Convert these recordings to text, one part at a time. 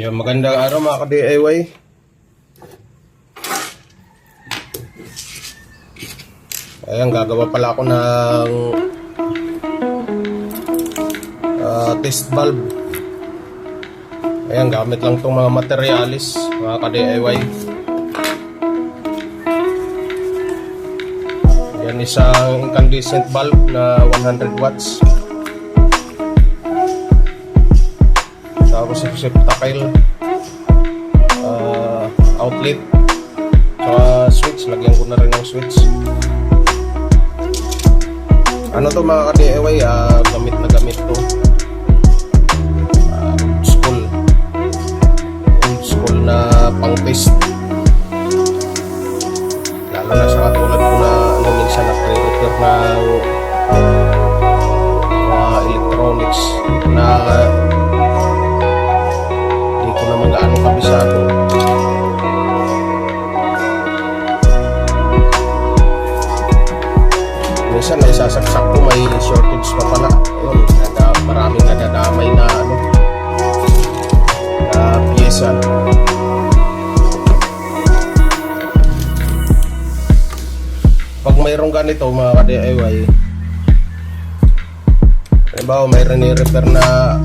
Yung magandang araw mga ka-DIY. Ayan, gagawa pala ako ng ah, test valve. Ayan, gamit lang itong mga materialis, mga ka-DIY. Yan isang incandescent bulb na 100 watts. Tapos receptacle, uh, outlet, saka switch. Lagyan ko na rin ng switch. Ano to mga ka-DIY? ah, gamit na gamit to. Ah, old school. Old school na pang test. Ng mga electronics na hindi ko naman gaano kabisado. Minsan na isasaksak ko may shortage pa pala. Nada, maraming nadadamay na ano na pyesa. Mayroong ganito mga ka-DIY, Halimbawa, mayroon ni-repair na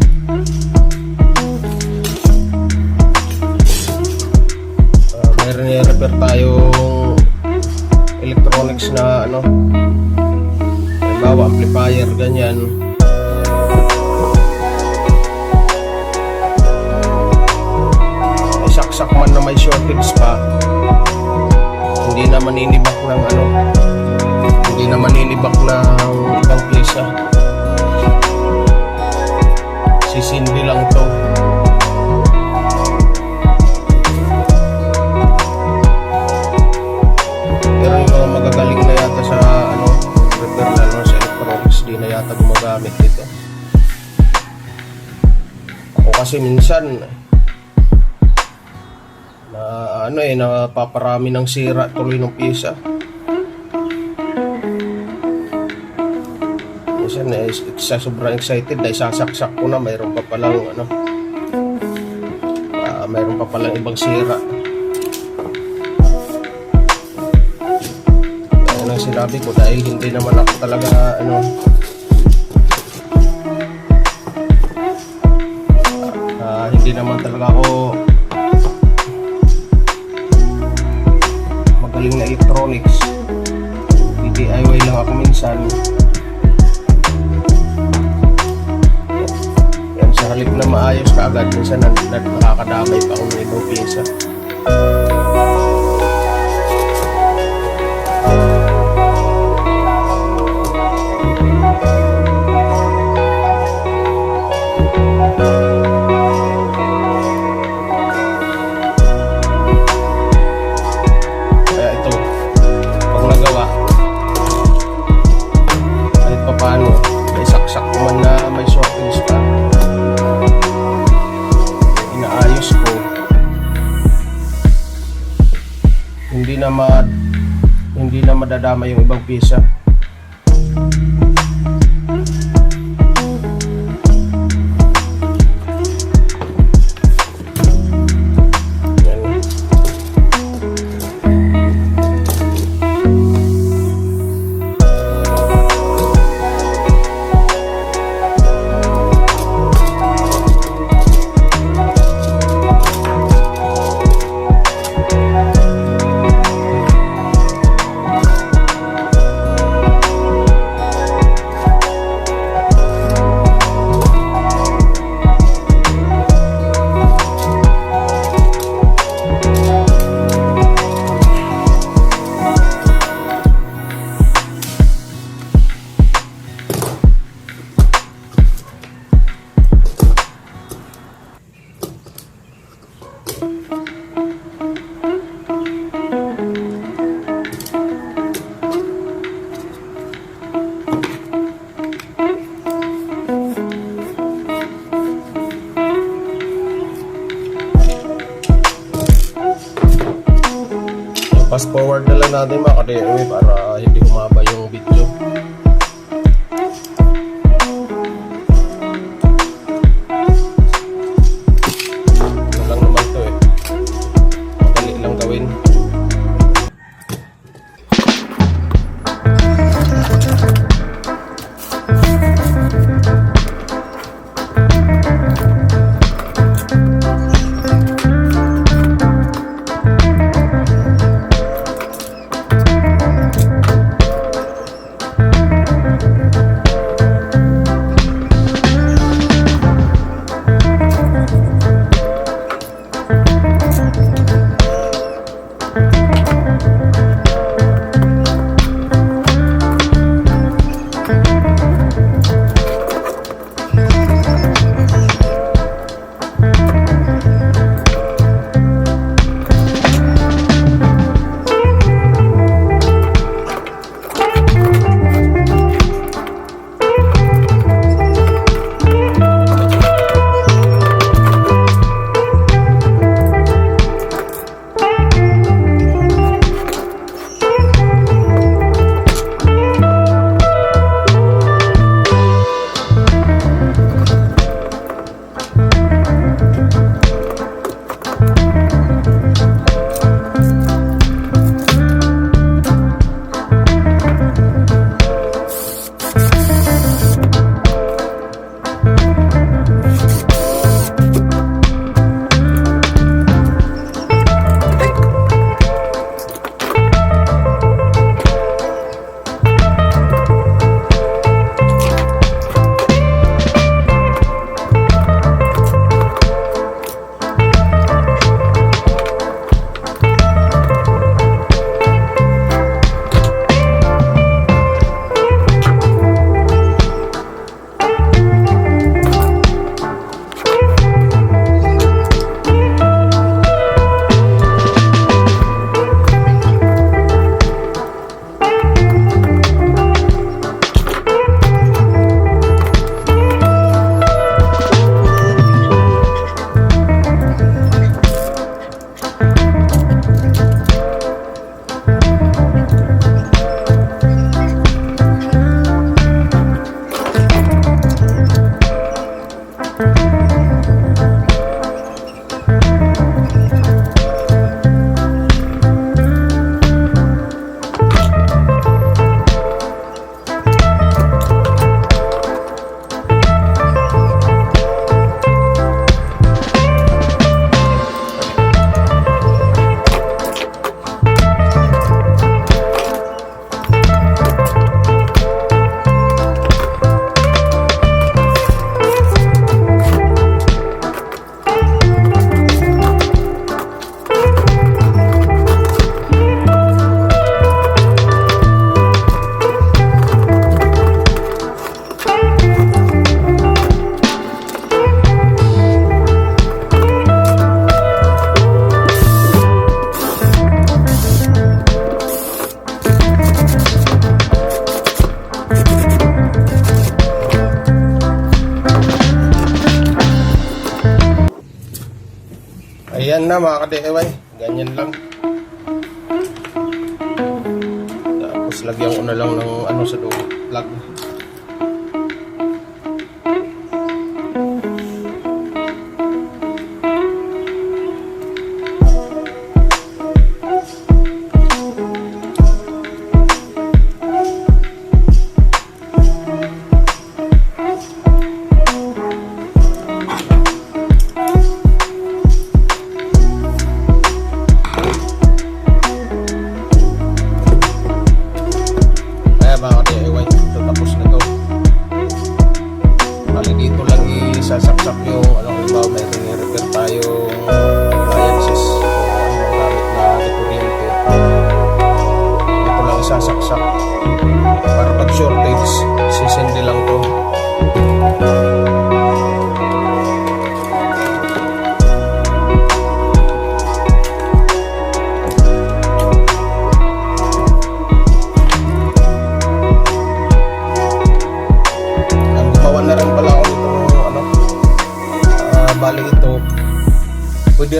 Ah, mayroon i-repair tayong electronics na ano halimbawa amplifier ganyan. Saksak man na may shortage pa hindi na maninibak ng ano hindi na maninibak ng ibang pyesa sisindi lang to Pero yung mga magagaling na yata sa ano, repair lalo sa electronics, di na yata gumagamit nito. Ako kasi minsan na ano eh, napaparami ng sira tuloy ng pyesa. Minsan eh, sa sobrang excited na isasaksak ko na. Mayroon pa palang ano, ah, mayroon pa palang ibang sira. Yan ang sinabi ko dahil hindi naman ako talaga ano ah, hindi naman talaga ako magaling na electronics. DIY lang ako minsan halip na maayos kaagad minsan nan- nan- nakakadamay pa ako ng ibang pyesa na madadama yung ibang pisa. natin mga ka-Dearwave Ayan na mga ka-DIY. Ganyan lang. Tapos lagyan ko na lang ng ano sa dulo.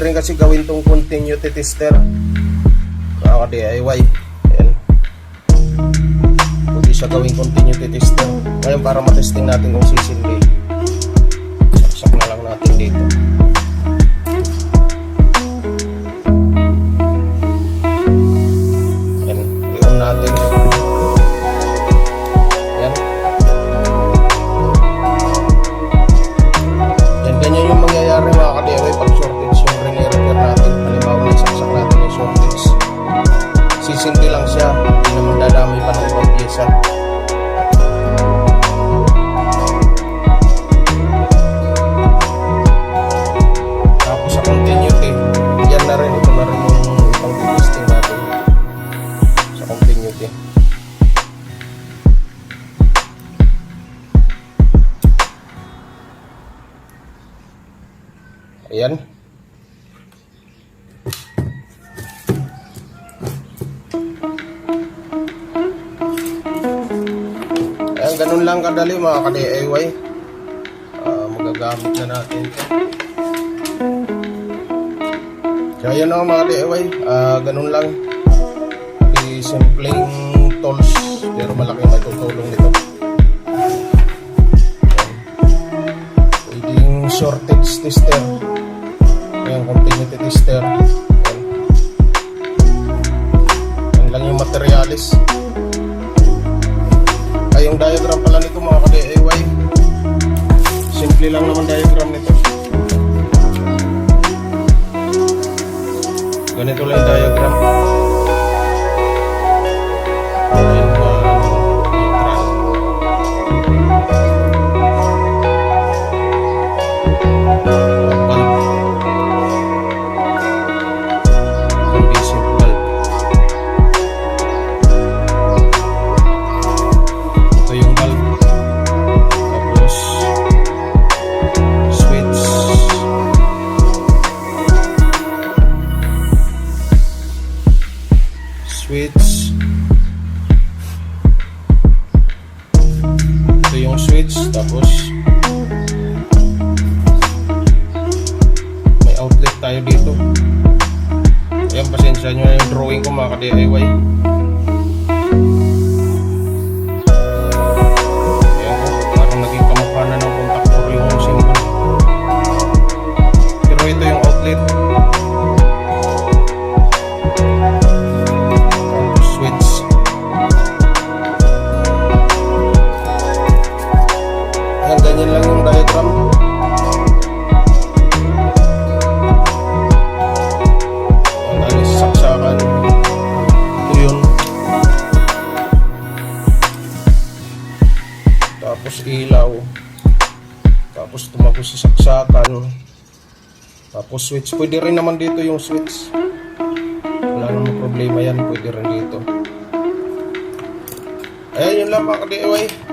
rin kasi gawin tong continuity tester. Baka DIY ayan. Pwede siya gawing continuity tester ngayon para matesting natin kung sisindi saksak na lang natin dito. Siya. Hindi naman dadamay pa ng ibang lang kadali mga ka-DIY. Ah, magagamit na natin ito. So, ayan na mga DIY. Ah, ganun lang. Di simpleng tools. Pero malaking matutulong nito. Pwedeng shortage tester. Ayan, continuity tester. Ayan. Yan lang yung materialis. Yung diagram pala nito mga ka-DIY. Simple lang naman diagram nito. Ganito lang yung diagram. Switch. Ito yung switch. Tapos, may outlet tayo dito. Ayan, pasensya nyo na yung drawing ko mga ka-DIY. Tapos ilaw. Tapos tumagos sa saksakan. Tapos switch. Pwede rin naman dito yung switch. Wala namang problema yan. Pwede rin dito. Ayan, yun lang mga ka-DIY.